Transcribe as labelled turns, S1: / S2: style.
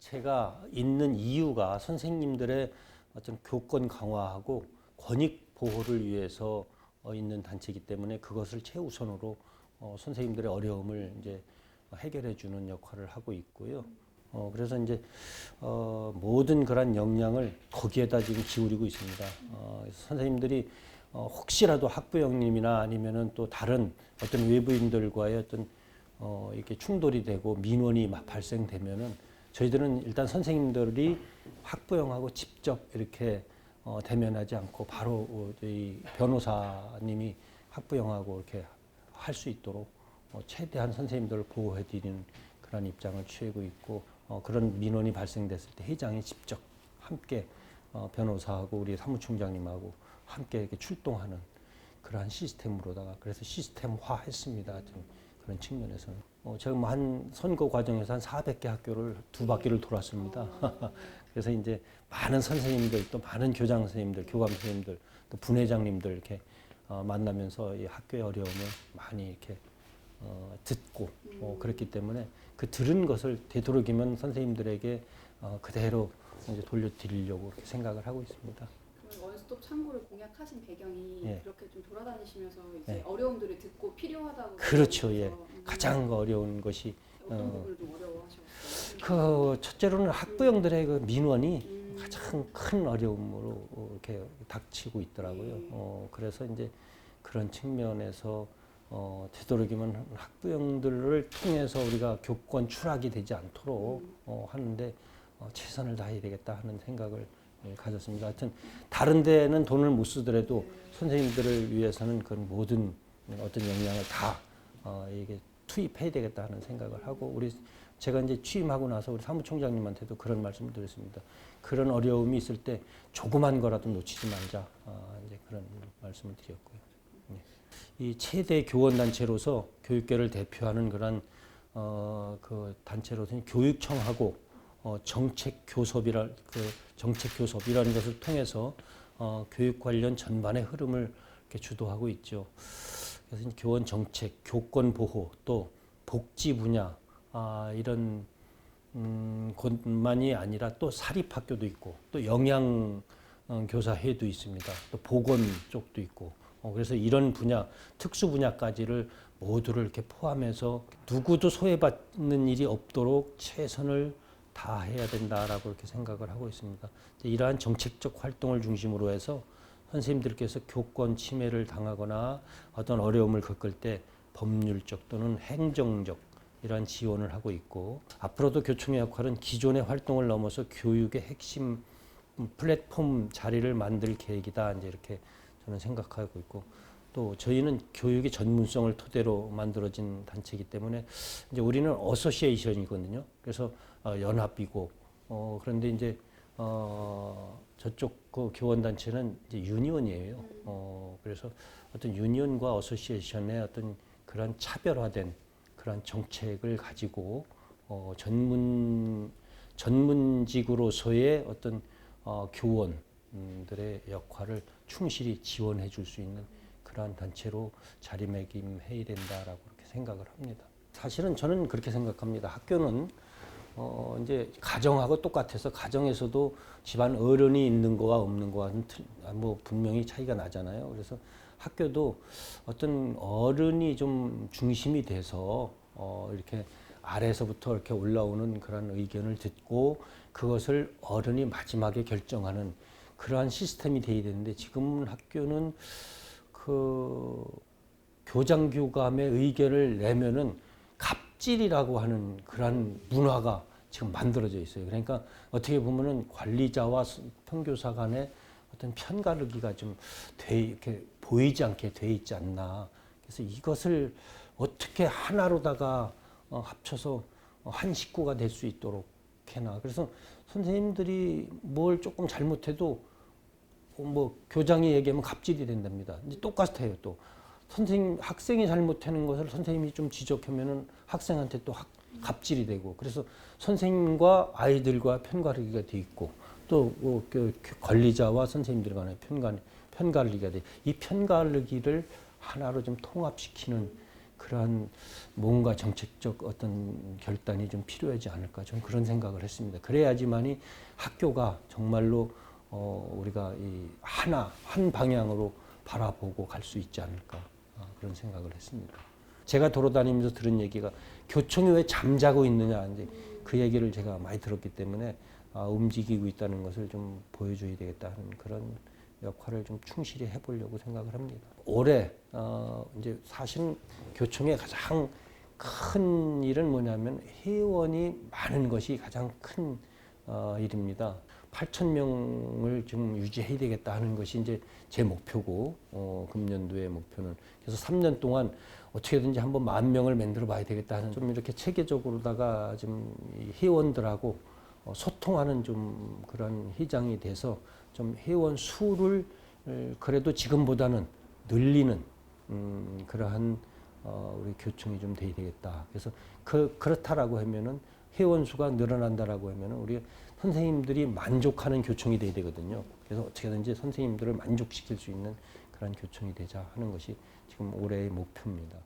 S1: 단체가 있는 이유가 선생님들의 어떤 교권 강화하고 권익 보호를 위해서 어, 있는 단체이기 때문에 그것을 최우선으로 어, 선생님들의 어려움을 이제 해결해 주는 역할을 하고 있고요. 어, 그래서 이제 어, 모든 그런 역량을 거기에다 지금 기울이고 있습니다. 어, 선생님들이 어, 혹시라도 학부형님이나 아니면은 또 다른 어떤 외부인들과의 어떤 어, 이렇게 충돌이 되고 민원이 막 발생되면은 저희들은 일단 선생님들이 학부형하고 직접 이렇게 어, 대면하지 않고 바로 어, 이 변호사님이 학부형하고 이렇게 할 수 있도록 어, 최대한 선생님들을 보호해드리는 그런 입장을 취하고 있고 어, 그런 민원이 발생됐을 때 회장이 직접 함께 어, 변호사하고 우리 사무총장님하고 함께 이렇게 출동하는 그러한 시스템으로다가 그래서 시스템화했습니다. 좀 그런 측면에서는 어, 제가 뭐 한 선거 과정에서 한 400개 학교를 두 바퀴를 돌았습니다. 그래서 이제 많은 선생님들 또 많은 교장 선생님들, 교감 선생님들 또 분회장님들 이렇게 어, 만나면서 이 학교의 어려움을 많이 이렇게 어, 듣고 어, 그랬기 때문에 그 들은 것을 되도록이면 선생님들에게 어, 그대로 이제 돌려드리려고 생각을 하고 있습니다.
S2: 그 원스톱 창구를 공약하신 배경이
S1: 예.
S2: 그렇게 좀 돌아다니시면서 이제
S1: 예.
S2: 어려움들을 듣고 필요하다고
S1: 그렇죠, 예.
S2: 음,
S1: 가장 어려운 것이
S2: 어떤
S1: 어,
S2: 부분을 좀 어려워하셨어요?
S1: 그 첫째로는 학부형들의 그 민원이
S2: 음.
S1: 가장 큰 어려움으로 어, 이렇게 닥치고 있더라고요.
S2: 네.
S1: 어, 그래서 이제 그런 측면에서 어, 되도록이면 학부형들을 통해서 우리가 교권 추락이 되지 않도록
S2: 음.
S1: 어, 하는데 어, 최선을 다해야 되겠다 하는 생각을 예, 가졌습니다. 하여튼 다른 데는 돈을 못 쓰더라도 선생님들을 위해서는 그 모든 어떤 역량을 다 어, 이게 투입해야 되겠다 하는 생각을 하고 우리 제가 이제 취임하고 나서 우리 사무총장님한테도 그런 말씀을 드렸습니다. 그런 어려움이 있을 때 조그만 거라도 놓치지 말자 어, 이제 그런 말씀을 드렸고요. 예. 이 최대 교원 단체로서 교육계를 대표하는 그런 어, 그 단체로서는 교육청하고 어, 정책 교섭이라 그 정책 교섭이라는 것을 통해서 어, 교육 관련 전반의 흐름을 이렇게 주도하고 있죠. 그래서 교원 정책, 교권 보호, 또 복지 분야 아, 이런 음, 곳만이 아니라 또 사립학교도 있고 또 영양 어, 교사회도 있습니다. 또 보건 쪽도 있고 어, 그래서 이런 분야 특수 분야까지를 모두를 이렇게 포함해서 누구도 소외받는 일이 없도록 최선을 다 해야 된다라고 이렇게 생각을 하고 있습니다. 이러한 정책적 활동을 중심으로 해서 선생님들께서 교권 침해를 당하거나 어떤 어려움을 겪을 때 법률적 또는 행정적 이러한 지원을 하고 있고 앞으로도 교총의 역할은 기존의 활동을 넘어서 교육의 핵심 플랫폼 자리를 만들 계획이다 이제 이렇게 저는 생각하고 있고 또 저희는 교육의 전문성을 토대로 만들어진 단체이기 때문에 이제 우리는 어소시에이션이거든요. 그래서 어, 연합이고 어, 그런데 이제 어, 저쪽 그 교원 단체는 이제 유니온이에요. 어, 그래서 어떤 유니온과 어소시에이션의 어떤 그런 차별화된 그런 정책을 가지고 어, 전문 전문직으로서의 어떤 어, 교원들의 역할을 충실히 지원해 줄 수 있는 그러한 단체로 자리매김해야 된다라고 그렇게 생각을 합니다. 사실은 저는 그렇게 생각합니다. 학교는 어 이제 가정하고 똑같아서 가정에서도 집안 어른이 있는 거와 없는 거와는 틀- 아, 뭐 분명히 차이가 나잖아요. 그래서 학교도 어떤 어른이 좀 중심이 돼서 어 이렇게 아래에서부터 이렇게 올라오는 그런 의견을 듣고 그것을 어른이 마지막에 결정하는 그러한 시스템이 돼야 되는데 지금 학교는 그 교장 교감의 의견을 내면은 갑질이라고 하는 그러한 문화가 지금 만들어져 있어요. 그러니까 어떻게 보면은 관리자와 스- 평교사 간의 어떤 편가르기가 좀 돼 이렇게 보이지 않게 돼 있지 않나. 그래서 이것을 어떻게 하나로다가 어, 합쳐서 어, 한 식구가 될 수 있도록 해나. 그래서 선생님들이 뭘 조금 잘못해도 어, 뭐 교장이 얘기하면 갑질이 된답니다. 이제 똑같아요 또 선생님 학생이 잘못하는 것을 선생님이 좀 지적하면은 학생한테 또 학, 갑질이 되고 그래서 선생님과 아이들과 편가르기가 돼 있고 또 뭐, 그, 그 관리자와 선생님들 간의 편가 편가르기가 돼. 이 편가르기를 하나로 좀 통합시키는 그러한 뭔가 정책적 어떤 결단이 좀 필요하지 않을까 좀 그런 생각을 했습니다. 그래야지만이 학교가 정말로 어, 우리가 이 하나 한 방향으로 바라보고 갈 수 있지 않을까 아, 그런 생각을 했습니다. 제가 돌아다니면서 들은 얘기가 교총이 왜 잠자고 있느냐 이제 그 얘기를 제가 많이 들었기 때문에 아, 움직이고 있다는 것을 좀 보여줘야 되겠다 하는 그런 역할을 좀 충실히 해보려고 생각을 합니다. 올해 어, 이제 사실은 교총의 가장 큰 일은 뭐냐면 회원이 많은 것이 가장 큰 어, 일입니다. 8천 명을 좀 유지해야 되겠다 하는 것이 이제 제 목표고 어, 금년도의 목표는 그래서 3년 동안 어떻게든지 한번 만 명을 만들어 봐야 되겠다 하는 좀 이렇게 체계적으로다가 좀이 회원들하고 어, 소통하는 좀 그런 회장이 돼서 좀 회원 수를 에, 그래도 지금보다는 늘리는 음, 그러한 어, 우리 교총이 좀 돼야 되겠다. 그래서 그 그렇다라고 하면은 회원 수가 늘어난다라고 하면은 우리 선생님들이 만족하는 교총이 돼야 되거든요. 그래서 어떻게든지 선생님들을 만족시킬 수 있는 그런 교총이 되자 하는 것이 지금 올해의 목표입니다.